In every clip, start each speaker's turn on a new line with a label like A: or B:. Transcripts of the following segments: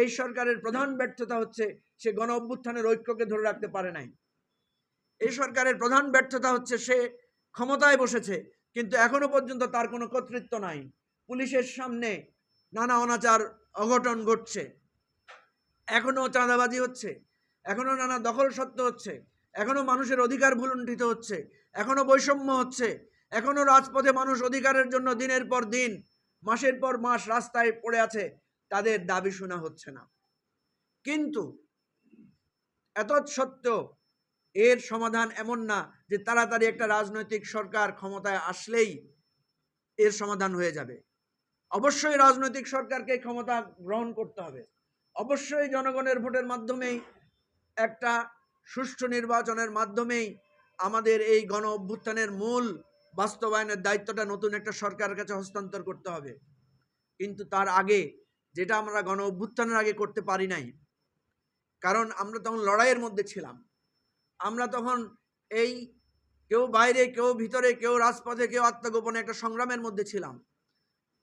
A: এই সরকারের প্রধান ব্যর্থতা হচ্ছে সে গণ অভ্যুত্থানের ঐক্যকে ধরে রাখতে পারে নাই। এই সরকারের প্রধান ব্যর্থতা হচ্ছে সে ক্ষমতায় বসেছে, কিন্তু এখনও পর্যন্ত তার কোনো কর্তৃত্ব নাই। পুলিশের সামনে নানা অনাচার, অঘটন ঘটছে। এখনও চাঁদাবাজি হচ্ছে, এখনও নানা দখল সত্য হচ্ছে, এখনও মানুষের অধিকার ভুলুণ্ঠিত হচ্ছে, এখনও বৈষম্য হচ্ছে, এখনও রাজপথে মানুষ অধিকারের জন্য দিনের পর দিন, মাসের পর মাস রাস্তায় পড়ে আছে তাদের দাবি শোনা হচ্ছে না। কিন্তু এত সত্ত্বেও এর সমাধান এমন না যে তাড়াতাড়ি একটা রাজনৈতিক সরকার ক্ষমতায় আসলেই এর সমাধান হয়ে যাবে। অবশ্যই রাজনৈতিক সরকারকে ক্ষমতা গ্রহণ করতে হবে। অবশ্যই জনগণের ভোটের মাধ্যমেই, একটা সুষ্ঠু নির্বাচনের মাধ্যমেই আমাদের এই গণ অভ্যুত্থানের মূল বাস্তবায়নের দায়িত্বটা নতুন একটা সরকারের কাছে হস্তান্তর করতে হবে। কিন্তু তার আগে যেটা আমরা গণ অভ্যুত্থানের আগে করতে পারি নাই। কারণ আমরা তখন লড়াইয়ের মধ্যে ছিলাম। আমরা তখন এই কেউ বাইরে, কেউ ভিতরে, কেউ রাজপথে, কেউ আত্মগোপনে একটা সংগ্রামের মধ্যে ছিলাম।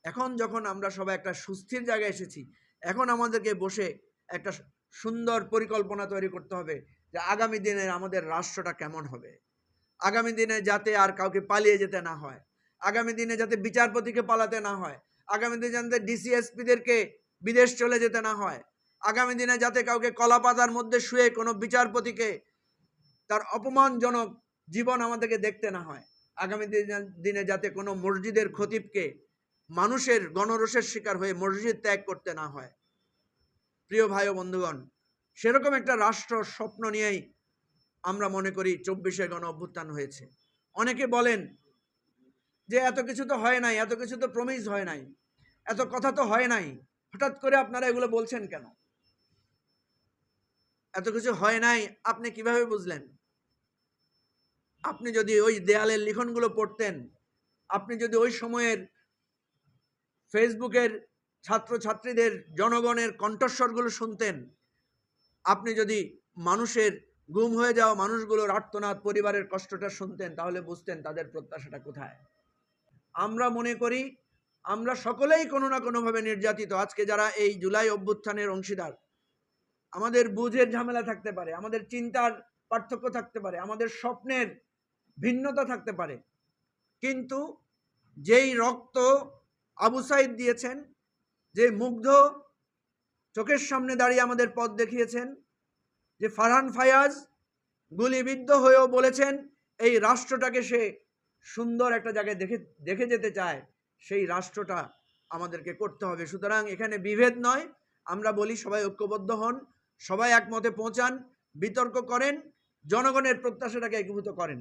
A: এখন যখন আমরা সবাই একটা সুস্থির জায়গায় এসেছি, এখন আমাদেরকে বসে একটা সুন্দর পরিকল্পনা তৈরি করতে হবে যে আগামী দিনে আমাদের রাষ্ট্রটা কেমন হবে। আগামী দিনে যাতে আর কাউকে পালিয়ে যেতে না হয়। আগামী দিনে যাতে বিচারপতিকে পালাতে না হয়। আগামী দিনে যাতে ডিসিএসপিদেরকে বিদেশ চলে যেতে না হয়। আগামী দিনে যাতে কাউকে কলাপাতার মধ্যে শুয়ে কোনো বিচারপতিকে তার অপমানজনক জীবন আমাদেরকে দেখতে না হয়। আগামী দিনে- যাতে কোনো মসজিদের খতিবকে মানুষের গণরোষের শিকার হয়ে মসজিদ ত্যাগ করতে না হয়। প্রিয় ভাই ও বন্ধুগণ, সেরকম একটা রাষ্ট্র স্বপ্ন নিয়েই আমরা মনে করি চব্বিশে গণ অভ্যুত্থান হয়েছে। অনেকে বলেন যে এত কিছু তো হয় নাই, এত কিছু তো প্রমিস হয় নাই, এত কথা তো হয় নাই। হঠাৎ করে আপনারা এগুলো বলছেন কেন? এত কিছু হয় নাই, আপনি কীভাবে বুঝলেন? আপনি যদি ওই দেয়ালের লিখনগুলো পড়তেন, আপনি যদি ওই সময়ের ফেসবুকের ছাত্রছাত্রীদের, জনগণের কণ্ঠস্বরগুলো শুনতেন, আপনি যদি মানুষের গুম হয়ে যাওয়া মানুষগুলোর আর্তনাদ পরিবারের কষ্টটা শুনতেন, তাহলে বুঝতেন তাদের প্রত্যাশাটা কোথায়। আমরা মনে করি আমরা সকলেই কোনো না কোনোভাবে নির্যাতিত। আজকে যারা এই জুলাই অভ্যুত্থানের অংশীদার, আমাদের বুঝের ঝামেলা থাকতে পারে, আমাদের চিন্তার পার্থক্য থাকতে পারে, আমাদের স্বপ্নের ভিন্নতা থাকতে পারে। কিন্তু যেই রক্ত আবু সাইদ দিয়েছেন, যে মুগ্ধ চোখের সামনে দাঁড়িয়ে আমাদের পথ দেখিয়েছেন, যে ফারহান ফায়াজ গুলিবিদ্ধ হয়েও বলেছেন, এই রাষ্ট্রটাকে সে সুন্দর একটা জায়গায় দেখে দেখে যেতে চায়। সেই রাষ্ট্রটা আমাদেরকে করতে হবে। সুতরাং এখানে বিভেদ নয়। আমরা বলি সবাই ঐক্যবদ্ধ হন, সবাই একমতে পৌঁছান, বিতর্ক করেন, জনগণের প্রত্যাশাটাকে একীভূত করেন।